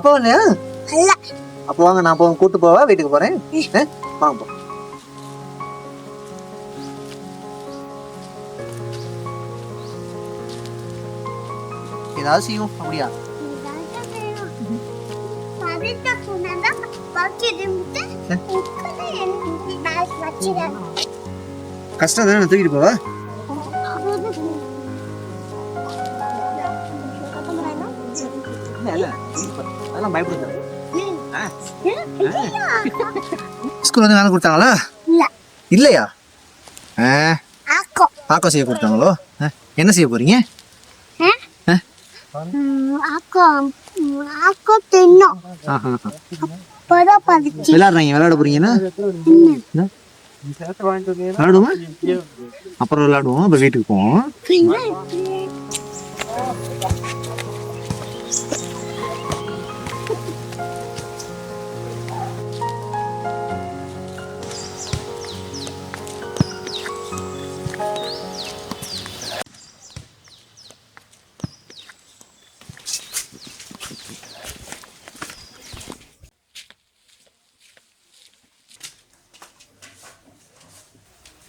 அப்பா வந்து அப்போ வாங்க நான் அப்போ கூட்டு போவா? வீட்டுக்கு போறேன்? வாங்க போ. ஏதாவது செய்யும் அப்படியா? கஷ்டம் தானே தூக்கிட்டு போவா? அதெல்லாம் பயப்படுங்க ஸ்கூல் வந்து வேலை கொடுத்தாங்களா? இல்ல. இல்லையா? ஆ. ஆக்கோ. ஆக்கோ செய்ய கொடுத்தாங்களோ? ஆ, என்ன செய்ய போறீங்க? விளையாடுறாங்க. விளையாட போறீங்கன்னா? விளையாடுவோமா? அப்புறம் விளையாடுவோம். அப்புறம் வீட்டுக்கு போவோம்.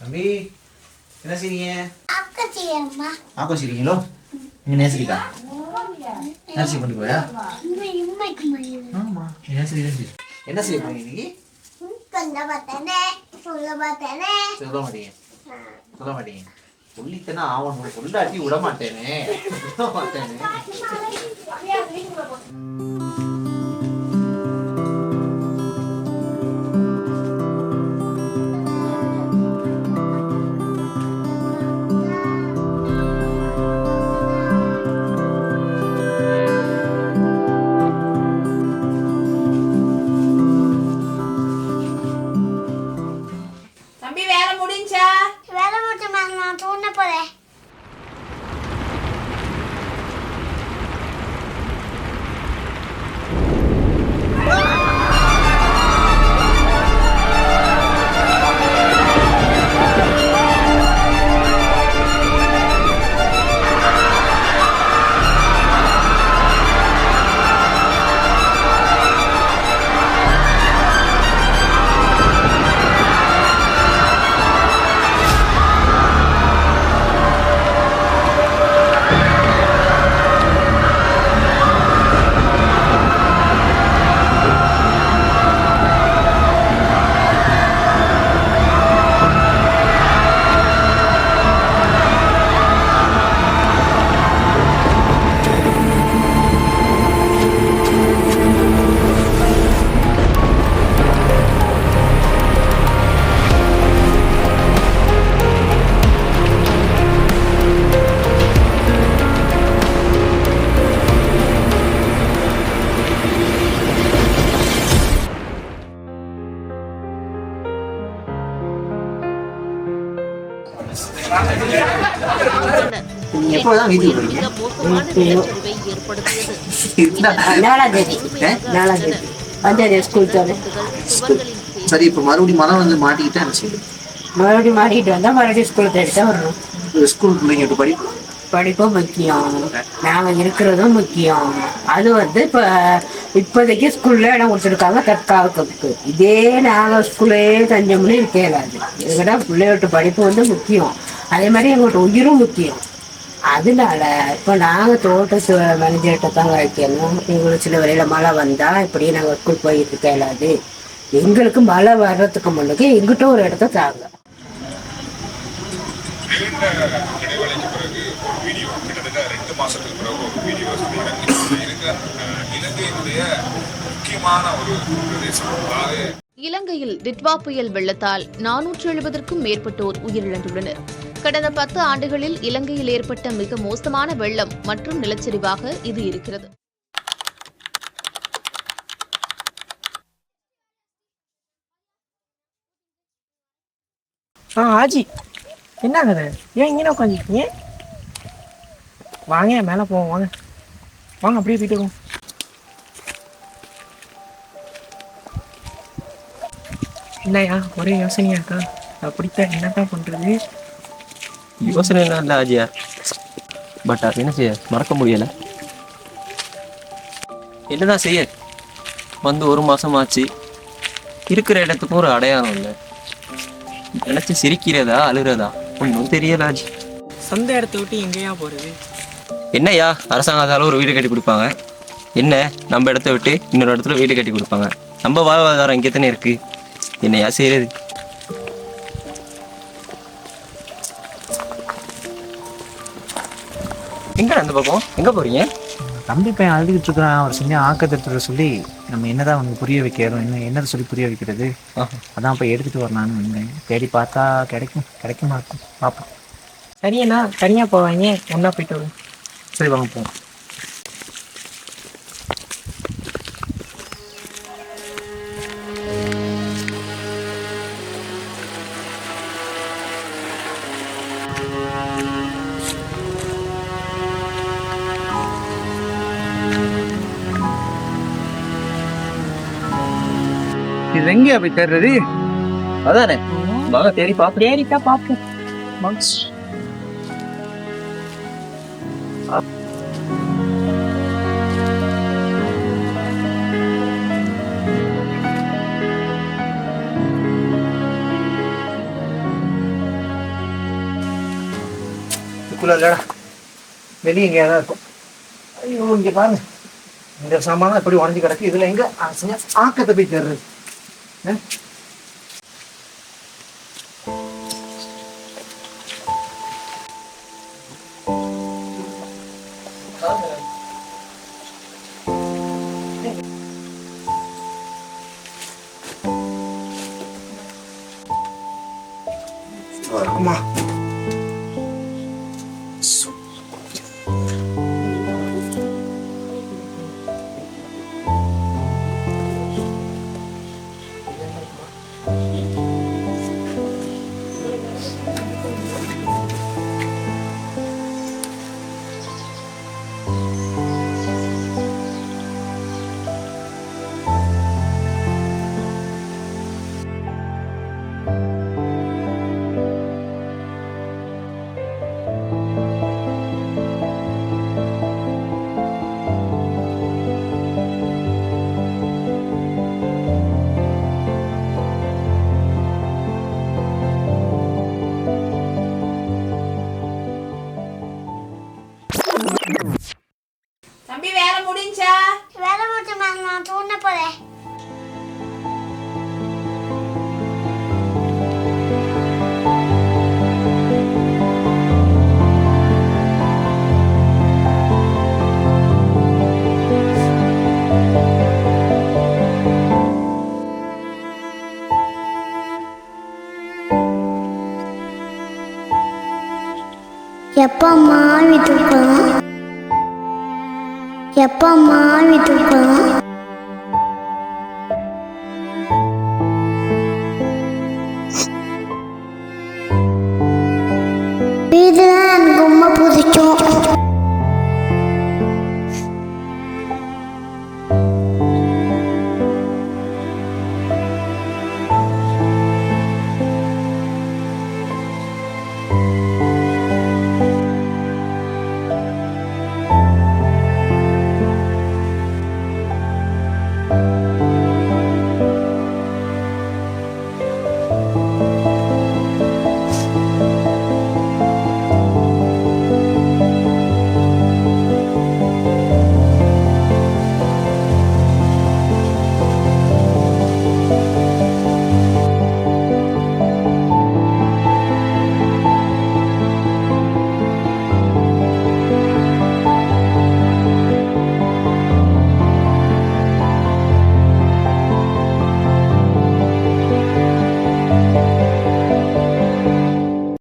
தம்பி என்ன செய்றீங்க? ஆக்கோ செய்யம்மா ஆக்கோ செய்றீங்களோ? நீங்க நேசிக்கிட்டா நேசி கொண்டு போயா? ஆமா நேசி நேசி என்ன செய்ய போறீங்க கண்ட பார்த்தனே சொல்ல பார்த்தனே சொல்ல மாட்டீங்க. சொல்ல மாட்டீங்க. சொல்லித்தனா ஆவணும் சொல்லாட்டி விட மாட்டேனே. விட மாட்டேனே. நீங்க எப்போதான் வீட்டுக்கு ஸ்கூல் தானே சரி இப்போ மறுபடியும் மழை வந்து மாட்டிக்கிட்டா என்ன மறுபடியும் மாறிட்டு வந்தால் மறுபடியும் ஸ்கூல் தேடி தான் வரணும் ஸ்கூல் பிள்ளைங்க படிப்பு படிப்பும் முக்கியம் நாங்கள் இருக்கிறதும் முக்கியம் அது வந்து இப்போ இப்போதைக்கு ஸ்கூல்ல இடம் கொடுத்துருக்காங்க தற்காலத்துக்கு இதே நாங்கள் ஸ்கூல்லே தஞ்சம்னு இருக்கேலாது இதுக்கிட்ட பிள்ளையோட படிப்பு வந்து முக்கியம் அதே மாதிரி எங்கள்கிட்ட உயிரும் முக்கியம் அதனால இப்போ நாங்கள் தோட்டத்து மேனேஜர்கிட்ட தான் வைக்கணும். எங்களுக்கு சில வரையில் மழை வந்தால் இப்படியே நாங்கள் ஸ்கூல் போயிட்டு கேளாது எங்களுக்கு மழை வர்றதுக்கு முன்னுக்கு எங்கிட்ட ஒரு இடத்த தாங்க. இலங்கையில் டிட்வா புயல் வெள்ளத்தால் நானூற்று எழுபதற்கும் மேற்பட்டோர் உயிரிழந்துள்ளனர். கடந்த பத்து ஆண்டுகளில் இலங்கையில் ஏற்பட்ட மிக மோசமான வெள்ளம் மற்றும் நிலச்சரிவாக இது இருக்கிறது. ஆ ஆஜி. என்ன கதை ஏன் இங்கே உட்காந்துருக்கீங்க? வாங்க மேலே போவோம் வாங்க. வாங்க அப்படியே போயிட்டு இருக்கோம் இல்லையா? ஒரே யோசனையா இருக்கா? அப்படித்தான் என்னதான் பண்றது? யோசனை இல்லை ஆஜியா பட் அது என்ன செய்ய மறக்க முடியல என்னதான் செய்ய வந்து ஒரு மாசம் ஆச்சு இருக்கிற இடத்துக்கும் ஒரு அடையாளம் இல்லை நினைச்சு சிரிக்கிறதா அழுறதா ஒன்றும் தெரியல ஆஜி சொந்த இடத்த விட்டு எங்கேயா போறது என்னய்யா அரசாங்கத்தால ஒரு வீடு கட்டி கொடுப்பாங்க என்ன நம்ம இடத்த விட்டு இன்னொரு இடத்துல வீடு கட்டி கொடுப்பாங்க நம்ம வாழ்வாதாரம் இங்கே தானே இருக்கு என்னையா செய்யறது எங்க அந்த பக்கம் எங்க போறீங்க? தம்பி பையன் அழுதுகிட்டு இருக்கிறான். ஒரு சின்ன ஆக்கத்திட்ட சொல்லி நம்ம என்னதான் அவனுக்கு புரிய வைக்கிறோம் என்ன என்னதை சொல்லி புரிய வைக்கிறது. அதான் போய் எடுத்துட்டு வரலான்னு வந்தேன். தேடி பார்த்தா கிடைக்கும் கிடைக்க மாட்டோம் பார்ப்போம். சரியண்ணா தனியா போவாங்க. ஒன்னா போயிட்டு வரும். சரி வாங்க போவோம். இது எங்கேயா போய் தேடுறது? அதானே. வாங்க தேடி பார்ப்போம் தேடிட்டா பார்ப்போம் இதுக்குள்ள இல்லடா. வெளியே எங்கேயா தான் இருக்கும். ஐயோ இங்க பாருங்க. இந்த சாமான் எப்படி உடஞ்சி கிடக்கு. இதுல எங்க? ஆசையா ஆக்கத்தை போய் தேடுறது. ஆ? எப்பம்மா வீட்டுக்கு போகலாம் எப்பம்மா வீட்டுக்கு போகலாம்